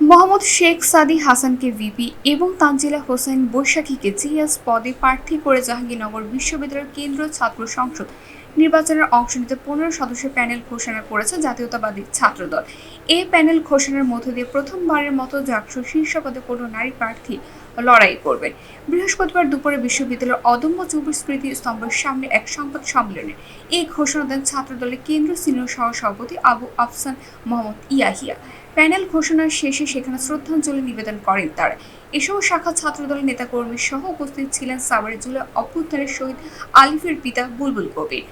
মোহাম্মদ শেখ সাদি হাসানকে ভিপি এবং তানজিলা হোসেন বৈশাখীকে জিএস পদে প্রার্থী করে জাহাঙ্গীরনগর বিশ্ববিদ্যালয়ের কেন্দ্রীয় ছাত্র সংসদ। নির্বাচনের অংশ নিতে পনেরো সদস্যের প্যানেল ঘোষণা করেছে জাতীয়তাবাদী ছাত্রদল। এই প্যানেল ঘোষণার মধ্য দিয়ে প্রথমবারের মতো জাকসুর শীর্ষ পদে কোনো নারী প্রার্থী লড়াই করবেন। বৃহস্পতিবার দুপুরে বিশ্ববিদ্যালয়ের অদম্য যুব স্মৃতি স্তম্ভের সামনে এক সংবাদ সম্মেলনে এই ঘোষণা দেন ছাত্রদলের কেন্দ্রীয় সিনিয়র সহসভাপতি আবু আফসান মোহাম্মদ ইয়াহিয়া। প্যানেল ঘোষণার শেষে সেখানে শ্রদ্ধাঞ্জলি নিবেদন করেন তারা। এসব শাখা ছাত্রদলের নেতাকর্মী সহ উপস্থিত ছিলেন সাভারে জুলাই অভ্যুত্থানের শহীদ আলিফের পিতা বুলবুল কবির।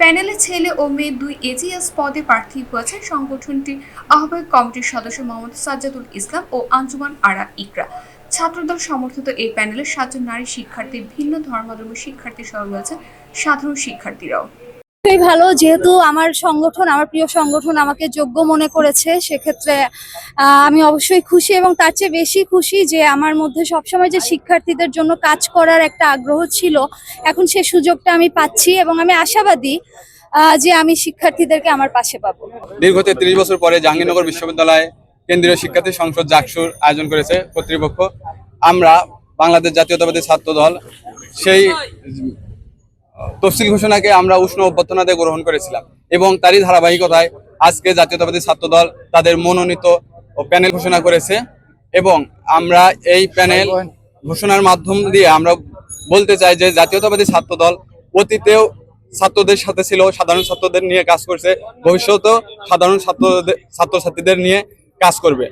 প্যানেলে ছেলে ও মেয়ে দুই এজিএস পদে প্রার্থী হয়েছেন সংগঠনটির আহ্বায়ক কমিটির সদস্য মোহাম্মদ সাজ্জাদুল ইসলাম ও আঞ্জুমান আরা ইকরা। ছাত্রদল সমর্থিত এই প্যানেলে সাতজন নারী শিক্ষার্থী ভিন্ন ধর্মাবলম্বী শিক্ষার্থী সহ রয়েছেন সাধারণ শিক্ষার্থীরাও। খুবই ভালো, যেহেতু আমার সংগঠন, আমার প্রিয় সংগঠন আমাকে যোগ্য মনে করেছে, সেক্ষেত্রে আমি অবশ্যই খুশি এবং তার চেয়ে বেশি খুশি যে আমার মধ্যে সবসময় যে শিক্ষার্থীদের জন্য কাজ করার একটা আগ্রহ ছিল, এখন সে সুযোগটা আমি পাচ্ছি এবং আমি আশাবাদী যে আমি শিক্ষার্থীদেরকে আমার পাশে পাবো। দীর্ঘ তেত্রিশ বছর পরে জাহাঙ্গীরনগর বিশ্ববিদ্যালয় কেন্দ্রীয় শিক্ষার্থী সংসদ জাকসুর আয়োজন করেছে কর্তৃপক্ষ। আমরা বাংলাদেশ জাতীয়তাবাদী ছাত্র দল সেই তফসিল ঘোষণাকে আমরা উষ্ণ অভ্যর্থনা দিয়ে গ্রহণ করেছিলাম এবং তারই ধারাবাহিকতায় আজকে জাতীয়তাবাদী ছাত্র দল তাদের মনোনীত প্যানেল ঘোষণা করেছে এবং আমরা এই প্যানেল ঘোষণার মাধ্যম দিয়ে আমরা বলতে চাই যে জাতীয়তাবাদী ছাত্র দল অতীতেও ছাত্রদের সাথে ছিল, সাধারণ ছাত্রদের নিয়ে কাজ করছে, ভবিষ্যতেও সাধারণ ছাত্রদের ছাত্রছাত্রীদের নিয়ে কাজ করবে।